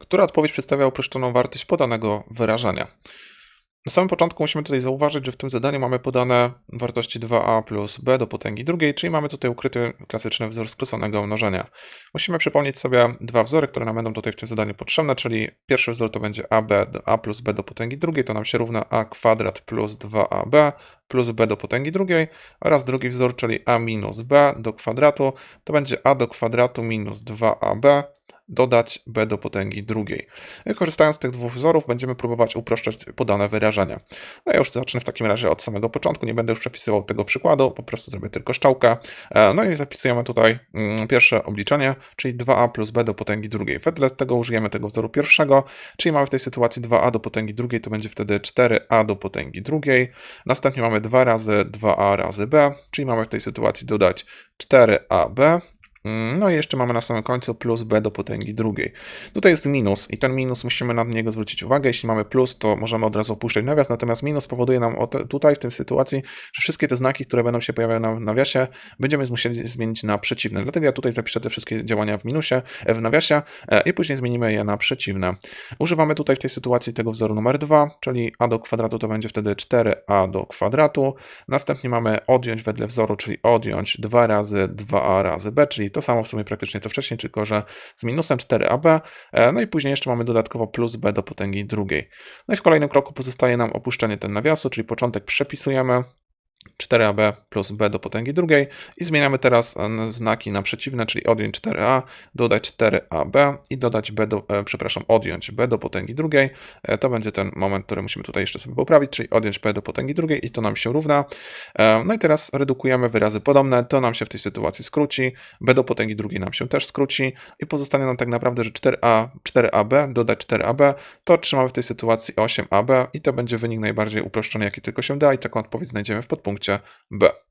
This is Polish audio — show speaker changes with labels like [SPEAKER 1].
[SPEAKER 1] która odpowiedź przedstawia uproszczoną wartość podanego wyrażenia. Na samym początku musimy tutaj zauważyć, że w tym zadaniu mamy podane wartości 2a plus b do potęgi drugiej, czyli mamy tutaj ukryty klasyczny wzór skróconego mnożenia. Musimy przypomnieć sobie dwa wzory, które nam będą tutaj w tym zadaniu potrzebne, czyli pierwszy wzór to będzie ab a plus b do potęgi drugiej, to nam się równa a kwadrat plus 2ab plus b do potęgi drugiej oraz drugi wzór, czyli a minus b do kwadratu, to będzie a do kwadratu minus 2ab dodać b do potęgi drugiej. Korzystając z tych dwóch wzorów będziemy próbować uproszczać podane wyrażenia. No ja już zacznę w takim razie od samego początku, nie będę już przepisywał tego przykładu, po prostu zrobię tylko szczałkę. E, No i zapisujemy tutaj mm, pierwsze obliczenie, czyli 2a plus b do potęgi drugiej. Wedle tego użyjemy tego wzoru pierwszego, czyli mamy w tej sytuacji 2a do potęgi drugiej, to będzie wtedy 4a do potęgi drugiej. Następnie mamy 2 razy 2a razy b, czyli mamy w tej sytuacji dodać 4ab. Mm, No i jeszcze mamy na samym końcu plus b do potęgi drugiej. Tutaj jest minus i ten minus musimy na niego zwrócić uwagę. Jeśli mamy plus, to możemy od razu opuszczać nawias, natomiast minus powoduje nam tutaj w tej sytuacji, że wszystkie te znaki, które będą się pojawiały na nawiasie, będziemy musieli zmienić na przeciwne. Dlatego ja tutaj zapiszę te wszystkie działania w minusie, e, w nawiasie e, i później zmienimy je na przeciwne. Używamy tutaj w tej sytuacji tego wzoru numer 2, czyli a do kwadratu to będzie wtedy 4a do kwadratu. Następnie mamy odjąć wedle wzoru, czyli odjąć 2 razy 2a razy b, czyli to samo w sumie praktycznie co wcześniej, tylko że z minusem 4ab. e, No i później jeszcze mamy dodatkowo plus b do potęgi drugiej. No i w kolejnym kroku pozostaje nam opuszczenie ten nawiasu, czyli początek przepisujemy. 4ab plus b do potęgi drugiej. I zmieniamy teraz e, znaki na przeciwne, czyli odjąć 4a, dodać 4ab i dodać b do, e, przepraszam, odjąć b do potęgi drugiej. E, To będzie ten moment, który musimy tutaj jeszcze sobie poprawić, czyli odjąć b do potęgi drugiej i to nam się równa. No i teraz redukujemy wyrazy podobne, to nam się w tej sytuacji skróci, b do potęgi drugiej nam się też skróci. I pozostanie nam tak naprawdę, że 4a, 4ab dodać 4ab, to otrzymamy w tej sytuacji 8ab i to będzie wynik najbardziej uproszczony, jaki tylko się da i taką odpowiedź znajdziemy w podpunkcie B.